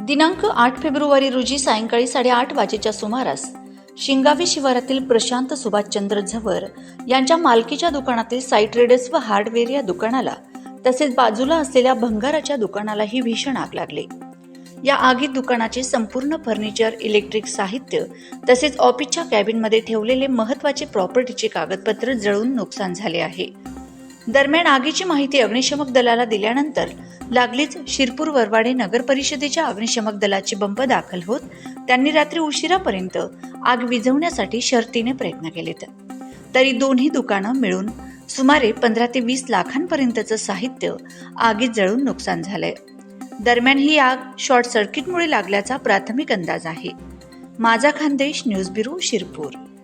दिनांक आठ फेब्रुवारी रोजी सायंकाळी साडेआठ वाजेच्या सुमारास शिंगावी शिवारातील प्रशांत सुभाषचंद्र झवर यांच्या मालकीच्या दुकानातील साईट रेडर्स व हार्डवेअर या दुकानाला तसेच बाजूला असलेल्या भंगाराच्या दुकानालाही भीषण आग लागली. या आगीत दुकानाचे संपूर्ण फर्निचर इलेक्ट्रिक साहित्य तसेच ऑफिसच्या कॅबिनमध्ये ठेवलेले महत्त्वाचे प्रॉपर्टीचे कागदपत्र जळून नुकसान झाले आहे. दरम्यान आगीची माहिती अग्निशमक दलाला दिल्यानंतर लागलीच शिरपूर वरवाडे नगर परिषदेच्या अग्निशमक दलाची बंब दाखल होत त्यांनी रात्री उशिरापर्यंत आग विझवण्यासाठी शर्तीने प्रयत्न केलेत. तरी दोन्ही दुकानं मिळून सुमारे पंधरा ते वीस लाखांपर्यंतचं साहित्य आगीत जळून नुकसान झालंय. दरम्यान ही आग शॉर्ट सर्किटमुळे लागल्याचा प्राथमिक अंदाज आहे. माझा खानदेश न्यूज ब्युरो शिरपूर.